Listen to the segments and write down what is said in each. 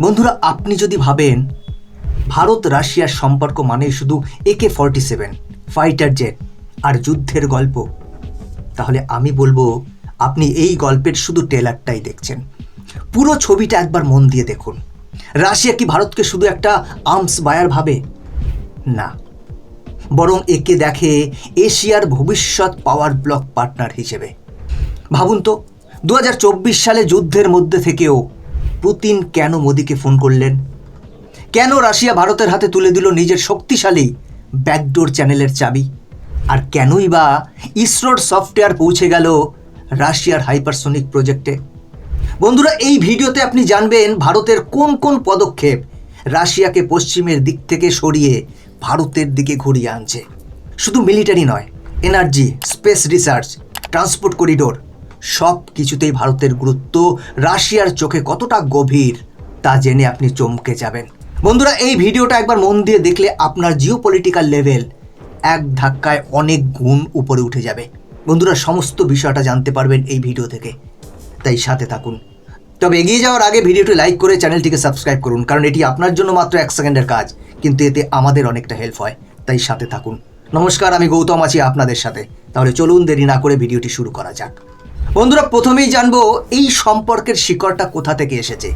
বন্ধুরা, আপনি যদি ভাবেন ভারত রাশিয়ার সম্পর্ক মানে শুধু AK forty seven fighter jet আর যুদ্ধের গল্প, তাহলে আমি বলব আপনি এই গল্পের শুধু ট্রেলারটাই দেখছেন। পুরো ছবিটা একবার মন দিয়ে দেখুন। রাশিয়া কি ভারতকে শুধু একটা আর্মস বায়ার ভাবে? না। বরং একে দেখে এশিয়ার ভবিষ্যৎ পাওয়ার ব্লক পার্টনার হিসেবে। ভাবুন তো দু হাজার চব্বিশ সালে যুদ্ধের মধ্যে থেকেও পুতিন কেন মোদিকে ফোন করলেন? কেন রাশিয়া ভারতের হাতে তুলে দিল নিজের শক্তিশালী ব্যাকডোর চ্যানেলের চাবি? আর কেনই বা ইসরোর সফটওয়্যার পৌঁছে গেল রাশিয়ার হাইপারসোনিক প্রজেক্টে? বন্ধুরা, এই ভিডিওতে আপনি জানবেন ভারতের কোন কোন পদক্ষেপ রাশিয়াকে পশ্চিমের দিক থেকে সরিয়ে ভারতের দিকে ঘুরিয়ে আনছে। শুধু মিলিটারি নয়, energy, space research, transport corridor সব কিছুতেই ভারতের গুরুত্ব রাশিয়ার চোখে কতটা গভীর, তা জেনে আপনি চমকে যাবেন। বন্ধুরা, এই ভিডিওটা একবার মন দিয়ে দেখলে আপনার জিও পলিটিক্যাল লেভেল এক ধাক্কায় অনেক গুণ উপরে উঠে যাবে। বন্ধুরা, সমস্ত বিষয়টা জানতে পারবেন এই ভিডিও থেকে। তাই সাথে থাকুন। তবে এগিয়ে যাওয়ার আগে ভিডিওটি লাইক করে চ্যানেলটিকে সাবস্ক্রাইব করুন, কারণ এটি আপনার জন্য মাত্র এক সেকেন্ডের কাজ, কিন্তু এতে আমাদের অনেকটা হেল্প হয়। তাই সাথে থাকুন। নমস্কার, আমি গৌতম আছি আপনাদের সাথে। তাহলে চলুন দেরি না করে ভিডিওটি শুরু করা যাক। বন্ধুরা, প্রথমেই জানব এই সম্পর্কের শিকড়টা কোথা থেকে এসেছে।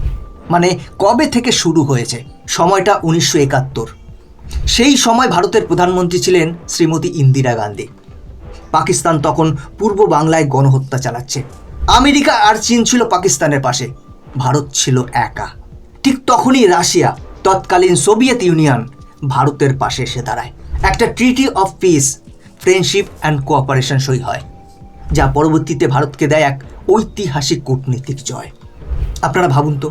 মানে কবে থেকে শুরু হয়েছে? সময়টা উনিশশো একাত্তর। সেই সময় ভারতের প্রধানমন্ত্রী ছিলেন শ্রীমতী ইন্দিরা গান্ধী। পাকিস্তান তখন পূর্ব বাংলায় গণহত্যা চালাচ্ছে। আমেরিকা আর চীন ছিল পাকিস্তানের পাশে। ভারত ছিল একা। ঠিক তখনই রাশিয়া, তৎকালীন সোভিয়েত ইউনিয়ন, ভারতের পাশে এসে দাঁড়ায়। একটা treaty of peace friendship and cooperation সই হয়। যা পরবর্তীতে ভারতকে দেয় এক ঐতিহাসিক কূটনীতিক জয়। আপনারা ভাবুন তো,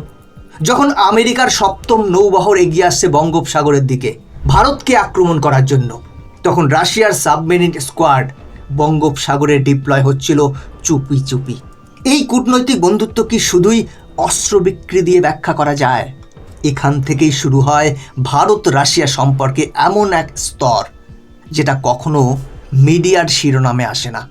যখন আমেরিকার সপ্তম নৌবহর এগিয়ে আসছে বঙ্গোপসাগরের দিকে, ভারতকে আক্রমণ করার জন্য, তখন রাশিয়ার সাবমেরিন স্কোয়াড বঙ্গোপসাগরে ডিপ্লয় হচ্ছিল চুপি চুপি। এই কূটনৈতিক বন্ধুত্ব কি শুধুই অস্ত্র বিক্রি দিয়ে ব্যাখ্যা করা যায়? এখান থেকেই শুরু হয় ভারত রাশিয়া সম্পর্কে এমন এক স্তর, যেটা কখনো মিডিয়ার শিরোনামে আসে না।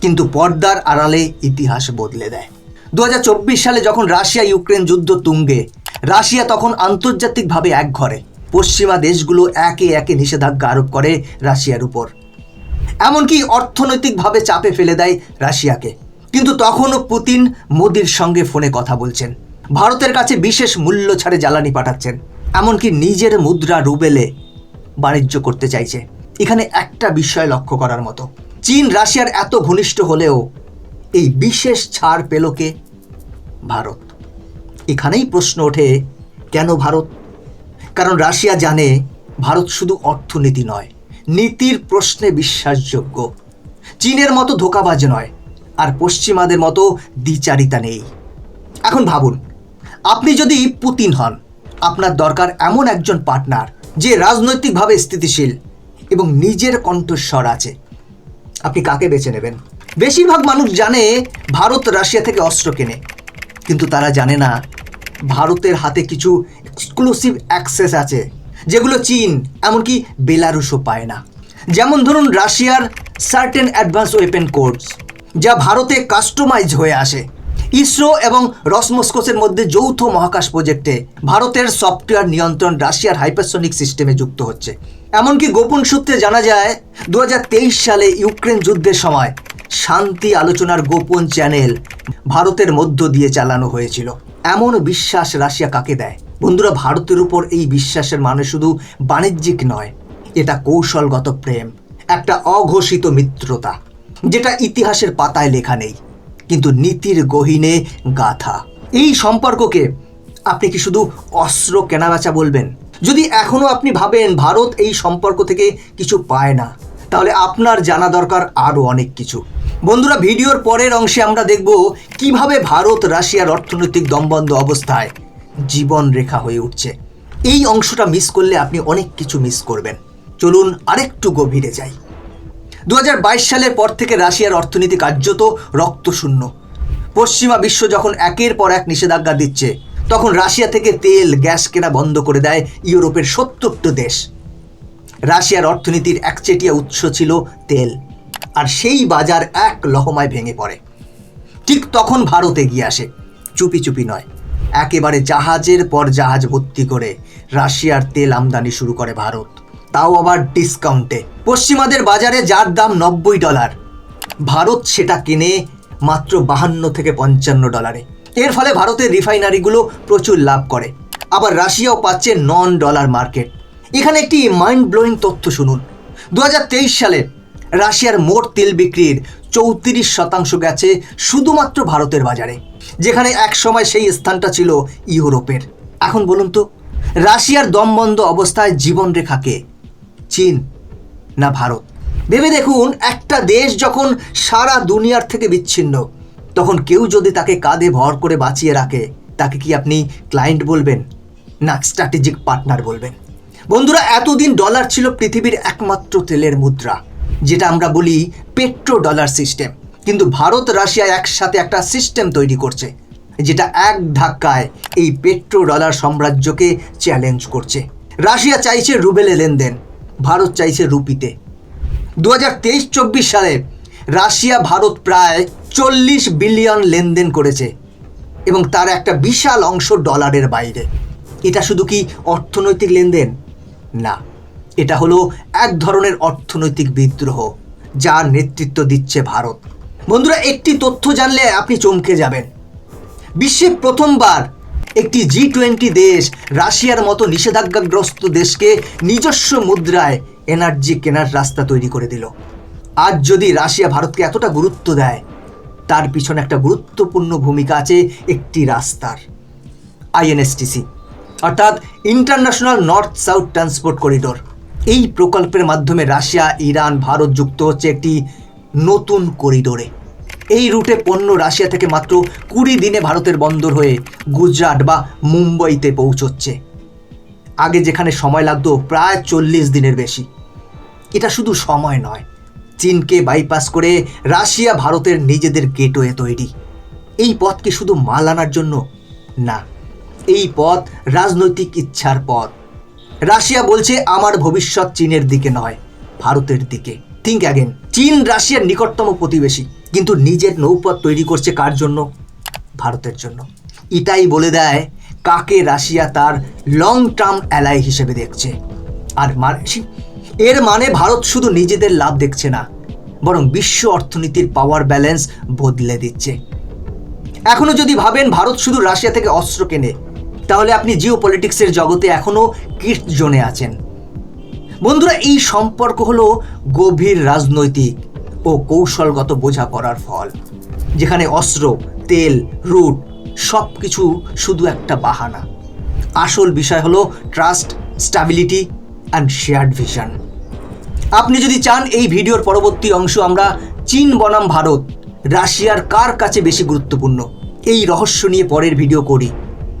কিন্তু পর্দার আড়ালে ইতিহাস বদলে দেয়। দু হাজার চব্বিশ সালে যখন রাশিয়া ইউক্রেন যুদ্ধ তুঙ্গে, রাশিয়া তখন আন্তর্জাতিকভাবে এক ঘরে। পশ্চিমা দেশগুলো একে একে নিষেধাজ্ঞা আরোপ করে রাশিয়ার উপর। এমনকি অর্থনৈতিকভাবে চাপে ফেলে দেয় রাশিয়াকে। কিন্তু তখনও পুতিন মোদির সঙ্গে ফোনে কথা বলছেন। ভারতের কাছে বিশেষ মূল্য ছাড়ে জ্বালানি পাঠাচ্ছেন। এমনকি নিজের মুদ্রা রুবেলে বাণিজ্য করতে চাইছে। এখানে একটা বিষয় লক্ষ্য করার মতো। চীন, রাশিয়ার এত ঘনিষ্ঠ হলেও এই বিশেষ ছাড় পেল কে? ভারত। এখানেই প্রশ্ন ওঠে, কেন ভারত? কারণ রাশিয়া জানে ভারত শুধু অর্থনীতি নয়, নীতির প্রশ্নে বিশ্বাসযোগ্য। চীনের মতো ধোকাবাজ নয়, আর পশ্চিমাদের মতো দ্বিচারিতা নেই। এখন ভাবুন, আপনি যদি পুতিন হন, আপনার দরকার এমন একজন পার্টনার যে রাজনৈতিকভাবে স্থিতিশীল এবং নিজের কণ্ঠস্বর আছে। আপনি কাকে বেছে নেবেন? বেশিরভাগ মানুষ জানে ভারত রাশিয়া থেকে অস্ত্র কেনে। কিন্তু তারা জানে না ভারতের হাতে কিছু এক্সক্লুসিভ অ্যাক্সেস আছে, যেগুলো চীন, এমনকি বেলারুশও পায় না। যেমন ধরুন রাশিয়ার সার্টেন অ্যাডভান্স ওয়েপেন কোডস যা ভারতে কাস্টমাইজ হয়ে আসে। ইসরো এবং রসমস্কোসের মধ্যে যৌথ মহাকাশ প্রজেক্টে ভারতের সফটওয়্যার নিয়ন্ত্রণ রাশিয়ার হাইপারসনিক সিস্টেমে যুক্ত হচ্ছে। এমনকি গোপন সূত্রে জানা যায় দু হাজার তেইশ সালে ইউক্রেন যুদ্ধের সময় শান্তি আলোচনার গোপন চ্যানেল ভারতের মধ্য দিয়ে চালানো হয়েছিল। এমন বিশ্বাস রাশিয়া কাকে দেয়? বন্ধুরা, ভারতের উপর এই বিশ্বাসের মানে শুধু বাণিজ্যিক নয়, এটা কৌশলগত প্রেম, একটা অঘোষিত মিত্রতা, যেটা ইতিহাসের পাতায় লেখা নেই, কিন্তু নীতির গহীনে গাথা। এই সম্পর্ককে আপনি কি শুধু অস্ত্র কেনাবেচা বলবেন? যদি এখনও আপনি ভাবেন ভারত এই সম্পর্ক থেকে কিছু পায় না, তাহলে আপনার জানা দরকার আরও অনেক কিছু। বন্ধুরা, ভিডিওর পরের অংশে আমরা দেখব কীভাবে ভারত রাশিয়ার অর্থনৈতিক দমবন্ধ অবস্থায় জীবন রেখা হয়ে উঠছে। এই অংশটা মিস করলে আপনি অনেক কিছু মিস করবেন। চলুন আরেকটু গভীরে যাই। দু হাজার বাইশ সালের পর থেকে রাশিয়ার অর্থনীতি কার্যত রক্তশূন্য। পশ্চিমা বিশ্ব যখন একের পর এক নিষেধাজ্ঞা দিচ্ছে তখন রাশিয়া থেকে তেল, গ্যাস কেনা বন্ধ করে দেয় ইউরোপের সত্তরটা দেশ। রাশিয়ার অর্থনীতির একচেটিয়া উৎস ছিল তেল, আর সেই বাজার এক লহমায় ভেঙে পড়ে। ঠিক তখন ভারত এগিয়ে আসে, চুপি চুপি নয়। একেবারে জাহাজের পর জাহাজ ভর্তি করে রাশিয়ার তেল আমদানি শুরু করে ভারত। তাও আবার ডিসকাউন্টে। পশ্চিমাদের বাজারে যার দাম নব্বই ডলার, ভারত সেটা কিনে মাত্র বাহান্ন থেকে পঞ্চান্ন ডলারে। এর ফলে ভারতের রিফাইনারিগুলো প্রচুর লাভ করে। আবার রাশিয়াও পাচ্ছে নন ডলার মার্কেট এখানে একটি মাইন্ড ব্লোয়িং তথ্য শুনুন। দু হাজার তেইশ সালে রাশিয়ার মোট তেল বিক্রির চৌত্রিশ শতাংশ গেছে শুধুমাত্র ভারতের বাজারে, যেখানে একসময় সেই স্থানটা ছিল ইউরোপের। এখন বলুন তো, রাশিয়ার দমবন্ধ অবস্থায় জীবনরেখাকে চীন না ভারত? ভেবে দেখুন, একটা দেশ যখন সারা দুনিয়ার থেকে বিচ্ছিন্ন তখন কেউ যদি তাকে কাঁধে ভর করে বাঁচিয়ে রাখে, তাকে কি আপনি ক্লায়েন্ট বলবেন? না, স্ট্র্যাটেজিক পার্টনার বলবেন। বন্ধুরা, এতদিন ডলার ছিল পৃথিবীর একমাত্র তেলের মুদ্রা, যেটা আমরা বলি পেট্রো ডলার সিস্টেম। কিন্তু ভারত, রাশিয়া একসাথে একটা সিস্টেম তৈরি করছে, যেটা এক ধাক্কায় এই পেট্রো ডলার সাম্রাজ্যকে চ্যালেঞ্জ করছে। রাশিয়া চাইছে রুবেলে লেনদেন, ভারত চাইছে রুপিতে। দু হাজার তেইশ চব্বিশ সালে রাশিয়া ভারত প্রায় চল্লিশ বিলিয়ন লেনদেন করেছে এবং তার একটা বিশাল অংশ ডলারের বাইরে। এটা শুধু কি অর্থনৈতিক লেনদেন? না, এটা হলো এক ধরনের অর্থনৈতিক বিদ্রোহ যার নেতৃত্ব দিচ্ছে ভারত। বন্ধুরা, একটি তথ্য জানলে আপনি চমকে যাবেন। বিশ্বে প্রথমবার একটি জি টোয়েন্টি দেশ রাশিয়ার মতো নিষেধাজ্ঞাগ্রস্ত দেশকে নিজস্ব মুদ্রায় এনার্জি কেনার রাস্তা তৈরি করে দিল। আজ যদি রাশিয়া ভারতকে এতটা গুরুত্ব দেয় তার পিছনে একটা গুরুত্বপূর্ণ ভূমিকা আছে, একটি রাস্তার। আইএনএসটিসি অর্থাৎ international north south transport corridor এই প্রকল্পের মাধ্যমে রাশিয়া, ইরান, ভারত যুক্ত হচ্ছে একটি নতুন করিডোরে এই রুটে পণ্য রাশিয়া থেকে মাত্র কুড়ি দিনে ভারতের বন্দর হয়ে গুজরাট বা মুম্বাইতে পৌঁছচ্ছে। আগে যেখানে সময় লাগতো, প্রায় চল্লিশ দিনের বেশি। এটা শুধু সময় নয় চীনকে বাইপাস করে রাশিয়া ভারতের নিজেদের গেটওয়ে তৈরি। এই পথ কি শুধু মাল আনার জন্য না, এই পথ রাজনৈতিক ইচ্ছার পথ। রাশিয়া বলছে, আমার ভবিষ্যৎ চীনের দিকে নয়, ভারতের দিকে। থিঙ্ক অ্যাগেন চীন রাশিয়ার নিকটতম প্রতিবেশী, কিন্তু নিজের নৌপথ তৈরি করছে কার জন্য? ভারতের জন্য। এটাই বলে দেয়, কাকে রাশিয়া তার লং টার্ম অ্যালাই হিসেবে দেখছে? আর মানে এর মানে ভারত শুধু নিজেদের লাভ দেখছে না, বরং বিশ্ব অর্থনীতির পাওয়ার ব্যালেন্স বদলে দিচ্ছে। এখনও যদি ভাবেন ভারত শুধু রাশিয়া থেকে অস্ত্র কেনে, তাহলে আপনি জিও পলিটিক্সের জগতে এখনও জোনে আছেন। বন্ধুরা, এই সম্পর্ক হলো গভীর রাজনৈতিক ও কৌশলগত বোঝা বোঝাপড়ার ফল, যেখানে অস্ত্র, তেল, রুট সব কিছু শুধু একটা বাহানা। আসল বিষয় হলো trust stability and shared vision আপনি যদি চান এই ভিডিওর পরবর্তী অংশ, আমরা চীন বনাম ভারত, রাশিয়ার কার কাছে বেশি গুরুত্বপূর্ণ? এই রহস্য নিয়ে পরের ভিডিও করি।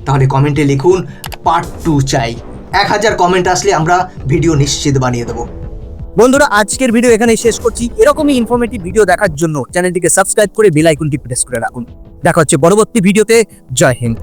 তাহলে কমেন্টে লিখুন পার্ট টু চাই। এক হাজার কমেন্ট আসলে আমরা ভিডিও নিশ্চিত বানিয়ে দেবো। বন্ধুরা, আজকের ভিডিও এখানেই শেষ করছি। এরকমই ইনফরমেটিভ ভিডিও দেখার জন্য চ্যানেলটিকে সাবস্ক্রাইব করে বেল প্রেস করে রাখুন। দেখা হচ্ছে পরবর্তী ভিডিওতে জয় হিন্দ।